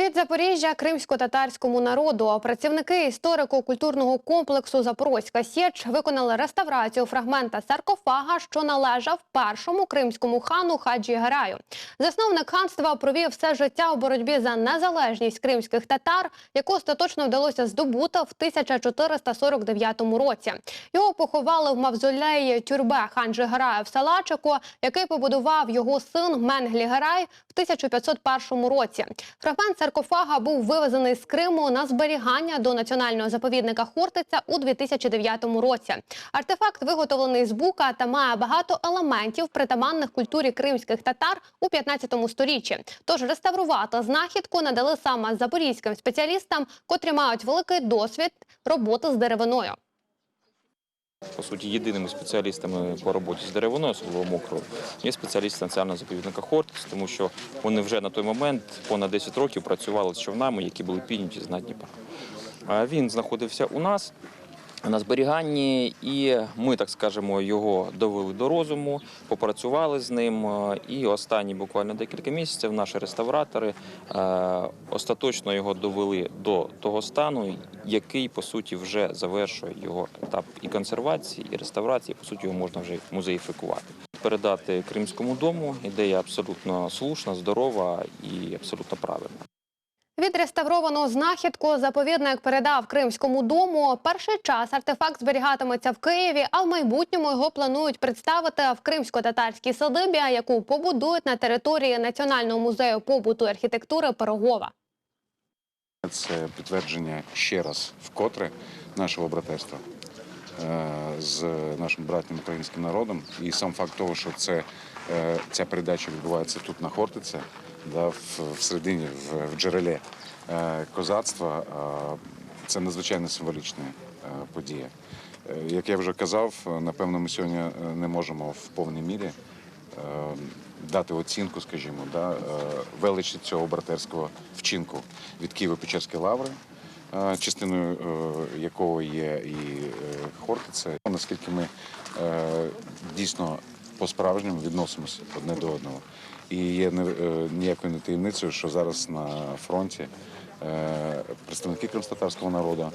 Від Запоріжжя кримсько-татарському народу працівники історико-культурного комплексу Запорозька Січ виконали реставрацію фрагмента саркофага, що належав першому кримському хану Хаджі Гараю. Засновник ханства провів все життя у боротьбі за незалежність кримських татар, яку остаточно вдалося здобути в 1449 році. Його поховали в мавзолеї тюрбе Ханджі Гарая в Салачику, який побудував його син Менглі Гарай в 1501 році. Фрагмент саркофага був вивезений з Криму на зберігання до національного заповідника Хортиця у 2009 році. Артефакт виготовлений з бука та має багато елементів, притаманних культурі кримських татар у 15 сторіччі. Тож реставрувати знахідку надали саме запорізьким спеціалістам, котрі мають великий досвід роботи з деревиною. По суті, єдиними спеціалістами по роботі з деревиною, особливо мокрою, є спеціалісти національного заповідника Хортиць, тому що вони вже на той момент понад 10 років працювали з човнами, які були підняті з дна Дніпра. Він знаходився у нас на зберіганні, і ми, так скажемо, його довели до розуму, попрацювали з ним. е, І останні буквально декілька місяців наші реставратори е, остаточно його довели до того стану, який по суті вже завершує його етап і консервації, і реставрації. По суті, його можна вже музеїфікувати. Передати Кримському дому ідея абсолютно слушна, здорова і абсолютно правильна. Відреставровану знахідку заповідник передав Кримському дому. Перший час артефакт зберігатиметься в Києві, а в майбутньому його планують представити в кримсько-татарській садибі, яку побудують на території Національного музею побуту і архітектури Пирогова. Це підтвердження ще раз вкотре нашого братерства е, з нашим братнім українським народом. І сам факт того, що це, е, ця передача відбувається тут на Хортице, да, в, всередині, в, в джерелі е, козацтва, е, це надзвичайно символічна е, подія. Як я вже казав, напевно, ми сьогодні не можемо в повній мірі дати оцінку, скажімо, да, величі цього братерського вчинку від Києво-Печерської лаври, частиною якого є і Хортиця. Наскільки ми дійсно по-справжньому відносимося одне до одного. І є е, ніякою не таємницею, що зараз на фронті е, представники кримстатарського народу